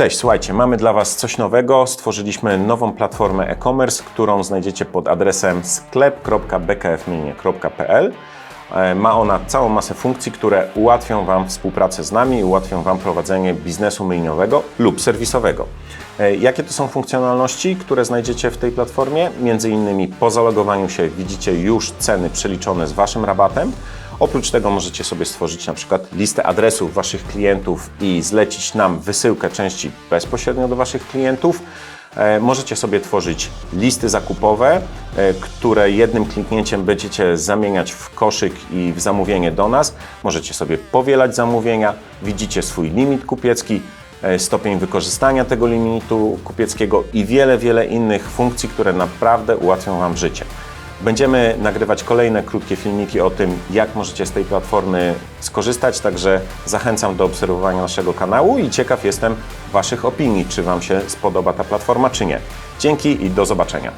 Cześć, słuchajcie, mamy dla Was coś nowego. Stworzyliśmy nową platformę e-commerce, którą znajdziecie pod adresem sklep.bkfmienie.pl. E, Ma ona całą masę funkcji, które ułatwią Wam współpracę z nami, ułatwią Wam prowadzenie biznesu myjniowego lub serwisowego. E, Jakie to są funkcjonalności, które znajdziecie w tej platformie? Między innymi po zalogowaniu się widzicie już ceny przeliczone z Waszym rabatem. Oprócz tego możecie sobie stworzyć na przykład listę adresów Waszych klientów i zlecić nam wysyłkę części bezpośrednio do Waszych klientów. E, Możecie sobie tworzyć listy zakupowe, e, które jednym kliknięciem będziecie zamieniać w koszyk i w zamówienie do nas. Możecie sobie powielać zamówienia, widzicie swój limit kupiecki, e, stopień wykorzystania tego limitu kupieckiego i wiele, wiele innych funkcji, które naprawdę ułatwią Wam życie. Będziemy nagrywać kolejne krótkie filmiki o tym, jak możecie z tej platformy skorzystać, także zachęcam do obserwowania naszego kanału i ciekaw jestem Waszych opinii, czy Wam się spodoba ta platforma, czy nie. Dzięki i do zobaczenia.